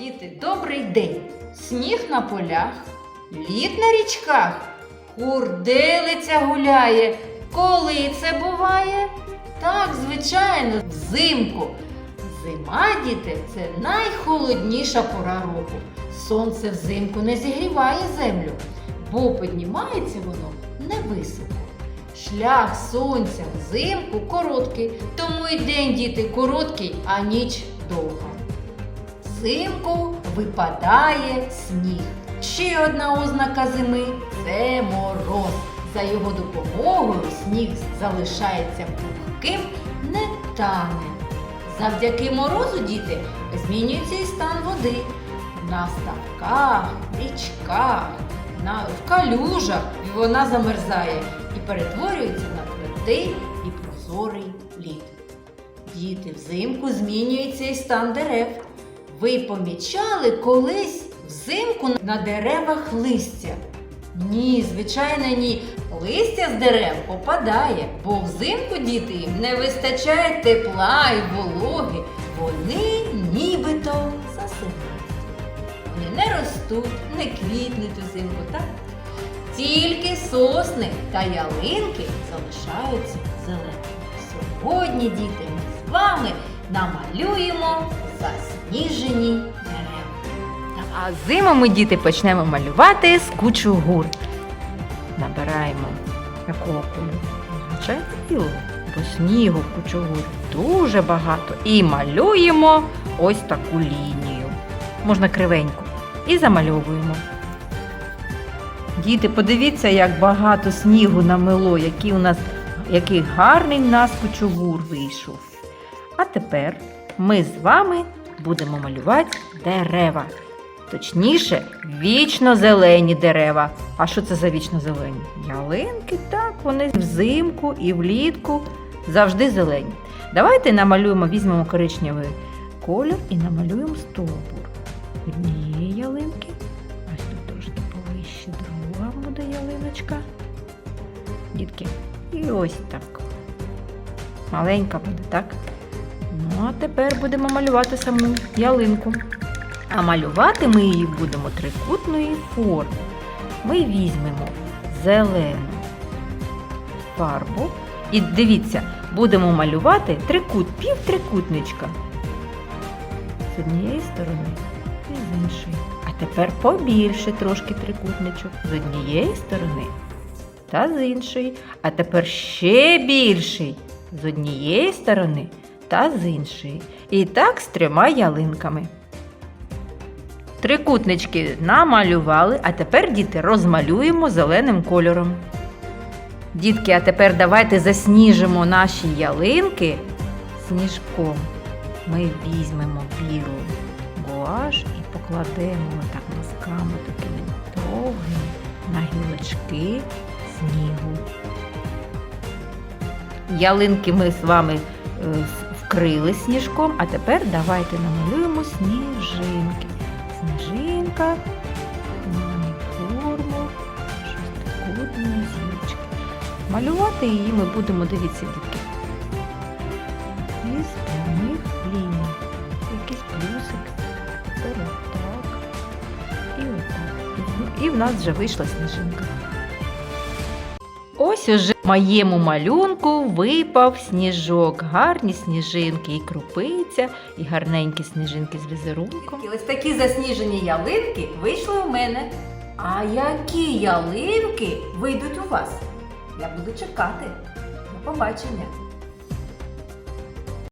Діти, добрий день! Сніг на полях, лід на річках, курделиця гуляє. Коли це буває? Так, звичайно, взимку. Зима, діти, це найхолодніша пора року. Сонце взимку не зігріває землю, бо піднімається воно невисоко. Шлях сонця взимку короткий, тому і день діти короткий, а ніч довга. Взимку випадає сніг. Ще одна ознака зими це мороз. За його допомогою сніг залишається пухким, не тане. Завдяки морозу, діти, змінюється і стан води. На ставках, річках, на, в калюжах вона замерзає і перетворюється на твердий і прозорий лід. Діти, взимку змінюється і стан дерев. Ви помічали колись взимку на деревах листя? Ні, звичайно, ні. Листя з дерев попадає, бо взимку діти їм не вистачає тепла і вологи. Вони нібито засипають. Вони не ростуть, не квітнуть узимку, так? Тільки сосни та ялинки залишаються зеленими. Сьогодні, діти, ми з вами намалюємо засніжені дерева. А зиму ми, діти, почнемо малювати з кучугур. Набираємо якого кольору? Бо снігу в кучугурі дуже багато. І малюємо ось таку лінію. Можна кривеньку. І замальовуємо. Діти, подивіться, як багато снігу намело, який у нас який гарний в нас кучугур вийшов. А тепер ми з вами будемо малювати дерева. Точніше, вічно зелені дерева. А що це за вічно зелені? Ялинки, так, вони взимку і влітку завжди зелені. Давайте намалюємо, візьмемо коричневий колір і намалюємо стовбур однієї ялинки. Ось тут трошки повище друга буде ялиночка. Дітки, і ось так. Маленька буде, так? Ну, а тепер будемо малювати саму ялинку. А малювати ми її будемо трикутної форми. Ми візьмемо зелену фарбу. І дивіться, будемо малювати трикут, півтрикутничка. З однієї сторони і з іншої. А тепер побільше трошки трикутничок з однієї сторони та з іншої. А тепер ще більший з однієї сторони та з іншої. І так з трьома ялинками. Трикутнички намалювали, а тепер, діти, розмалюємо зеленим кольором. Дітки, а тепер давайте засніжимо наші ялинки сніжком. Ми візьмемо білу гуаш і покладемо так носками такими довгими на гілочки снігу. Ялинки ми з вами е, вкрили сніжком, а тепер давайте намалюємо сніжинки. Сніжинка форму шестикутної зірочки. Малювати її ми будемо, дивіться, дітки. Із прямих ліній. Якийсь плюсик. Тепер отак. І отак. І в нас вже вийшла сніжинка. Ось уже моєму малюнку випав сніжок. Гарні сніжинки, і крупиця, і гарненькі сніжинки з візерунком. Ось такі засніжені ялинки вийшли у мене. А які ялинки вийдуть у вас? Я буду чекати. До побачення!